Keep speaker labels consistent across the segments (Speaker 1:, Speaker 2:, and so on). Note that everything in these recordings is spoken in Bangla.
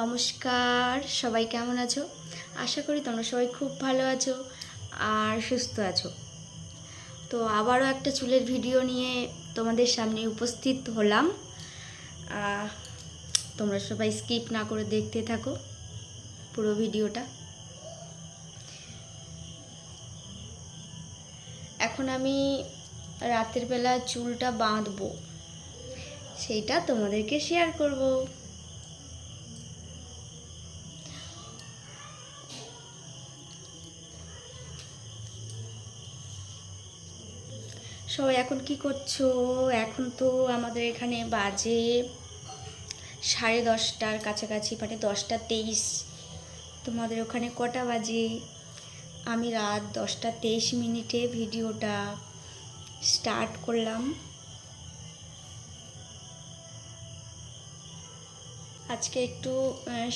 Speaker 1: নমস্কার, সবাই কেমন আছো? আশা করি তোমরা সবাই খুব ভালো আছো আর সুস্থ আছো। তো আবারও একটা চুলের ভিডিও নিয়ে তোমাদের সামনে উপস্থিত হলাম। তোমরা সবাই স্কিপ না করে দেখতে থাকো পুরো ভিডিওটা। এখন আমি রাতের বেলা চুলটা বাঁধবো। সেইটা তোমাদেরকে শেয়ার করব। সবাই, এখন কি করছ? এখন তো আমাদের এখানে বাজে সাড়ে দশটার কাছাকাছি মানে দশটা তেইশ। তোমাদের ওখানে কটা বাজে? আমি রাত দশটা তেইশ মিনিটে ভিডিওটা স্টার্ট করলাম। আজকে একটু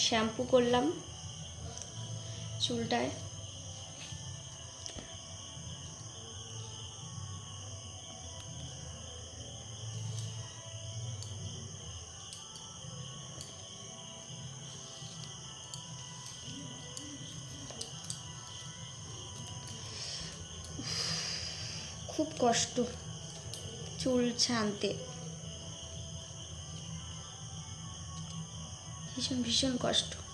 Speaker 1: শ্যাম্পু করলাম চুলটায়। খুব কষ্ট চুল ছানতে। ভীষণ ভীষণ কষ্ট।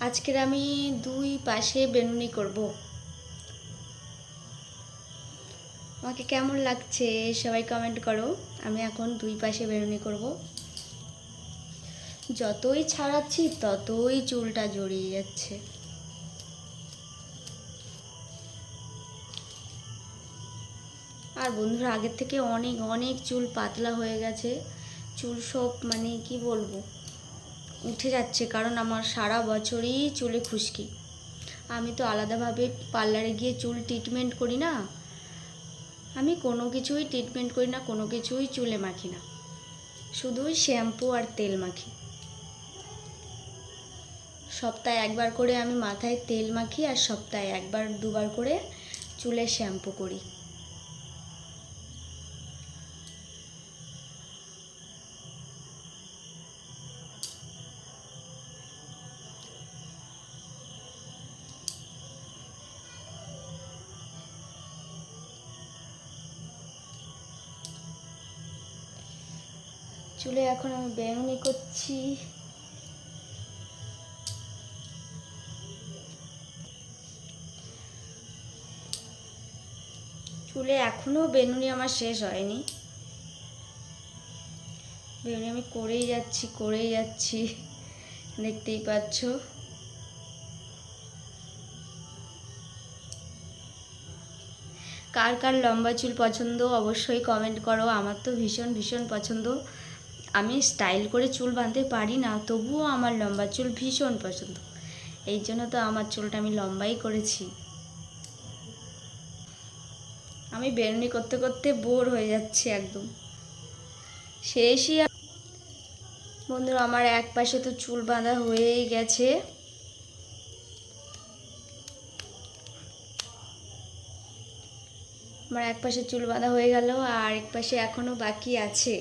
Speaker 1: আজকের আমি দুই পাশে বেনুনি করব। আমাকে কেমন লাগছে সবাই কমেন্ট করো। আমি এখন দুই পাশে বেনুনি করব। যতই ছাড়াচ্ছি ততই চুলটা জড়িয়ে যাচ্ছে। আর বন্ধুরা আগের থেকে অনেক অনেক চুল পাতলা হয়ে গেছে। চুল সব মানে কি বলব? উঠে যাচ্ছে কারণ আমার সারা বছরই চুলে খুশকি। আমি তো আলাদাভাবে পার্লারে গিয়ে চুল ট্রিটমেন্ট করি না। আমি কোনো কিছুই ট্রিটমেন্ট করি না, কোনো কিছুই চুলে মাখি না। শুধুই শ্যাম্পু আর তেল মাখি। সপ্তাহে একবার করে আমি মাথায় তেল মাখি আর সপ্তাহে একবার দুবার করে চুলে শ্যাম্পু করি। চুলে এখন আমি বেনুনি করছি। চুলে এখনও বেনুনি আমার শেষ হয়নি। বেনুনি আমি করেই যাচ্ছি করেই যাচ্ছি। দেখতেই পাচ্ছ। কার কার লম্বা চুল পছন্দ অবশ্যই কমেন্ট করো। আমার তো ভীষণ ভীষণ পছন্দ। আমি স্টাইল করে চুল বাঁধতে পারি না, তবুও আমার লম্বা চুল ভীষণ পছন্দ। এই জন্য তো আমার চুলটা আমি লম্বাই করেছি। আমি বেরুনি করতে করতে বোর হয়ে যাচ্ছি একদম। শেষই বন্ধুরা, আমার এক পাশে তো চুল বাঁধা হয়েই গেছে। আমার এক পাশে চুল বাঁধা হয়ে গেল, আর এক পাশে এখনও বাকি আছে।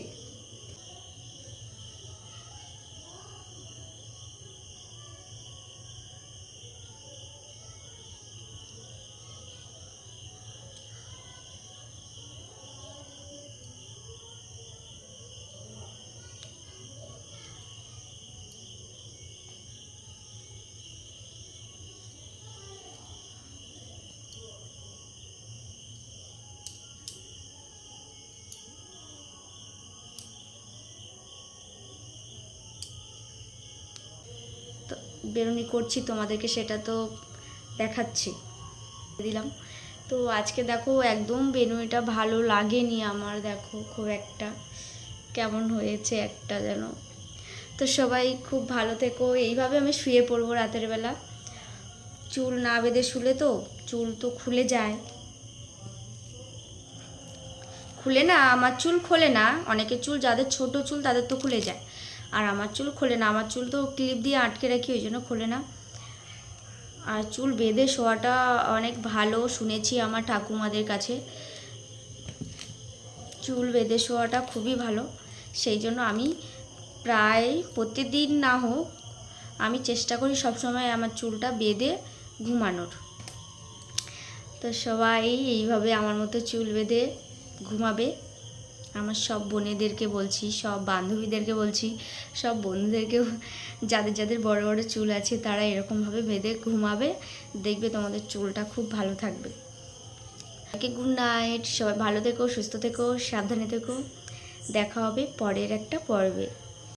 Speaker 1: বেরুনি, করছি তোমাদেরকে সেটা তো দেখাচ্ছি। দিলাম। তো আজকে দেখো একদম বেনুনিটা ভালো লাগেনি আমার, দেখো খুব একটা কেমন হয়েছে একটা যেন। তো সবাই খুব ভালো থেকো। এইভাবে আমি শুয়ে পড়ব রাতের বেলা। চুল না বেঁধে শুলে তো, চুল তো খুলে যায়। খুলে না, আমার চুল খোলে না। অনেকের চুল, যাদের ছোট চুল, তাদের তো খুলে যায়। আর আমার চুল খোলে না, আমার চুল তো ক্লিপ দিয়ে আটকে রাখি, ওই জন্য খোলে না। আর চুল বেঁধে শোয়াটা অনেক ভালো, শুনেছি আমার ঠাকুমাদের কাছে। চুল বেঁধে শোয়াটা খুবই ভালো, সেই জন্য আমি প্রায় প্রতিদিন না হোক, আমি চেষ্টা করি সবসময় আমার চুলটা বেঁধে ঘুমানোর। তো সবাই এইভাবে আমার মতো চুল বেঁধে ঘুমাবে। আমার সব বোনেদেরকে বলছি, সব বান্ধবীদেরকে বলছি, সব বন্ধুদেরকেও, যাদের যাদের বড় বড় চুল আছে তারা এরকমভাবে বেঁধে ঘুমাবে, দেখবে তোমাদের চুলটা খুব ভালো থাকবে। গুড নাইট সবাই ভালো থেকো, সুস্থ থেকো, সাবধানে থেকো। দেখা হবে পরের একটা পর্বে।